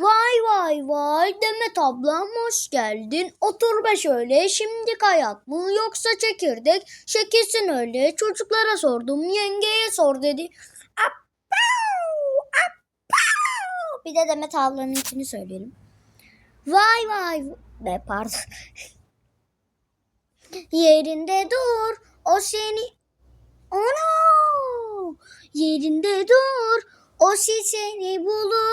Vay vay vay Demet ablam hoş geldin. Otur be şöyle şimdi hayat mı yoksa çekirdek? Şekilsin öyle çocuklara sordum yengeye sor dedi. Bir de Demet ablanın içini söyleyelim. Vay vay be pardon. Yerinde dur o seni Ana! Yerinde dur o seni bulur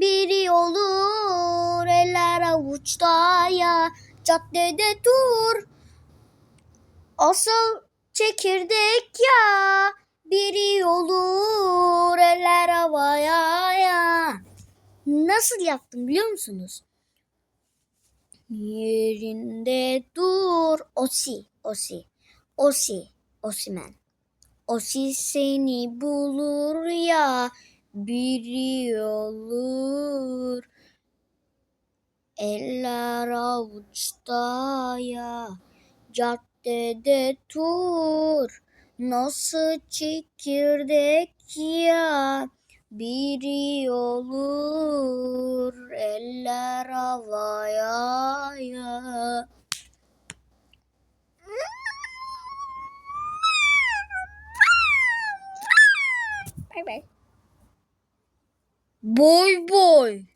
biri olur eller avuçta ya caddede dur. Asıl çekirdek ya biri olur eller havaya ya. Nasıl yaptım biliyor musunuz? Yerinde dur osi osi osi osimen. Osi seni bulur ya biri olur eller avuçta ya. Caddede tur. Nasıl çekirdek ya? Biri olur eller havaya ya. Bay bay. Boy boy.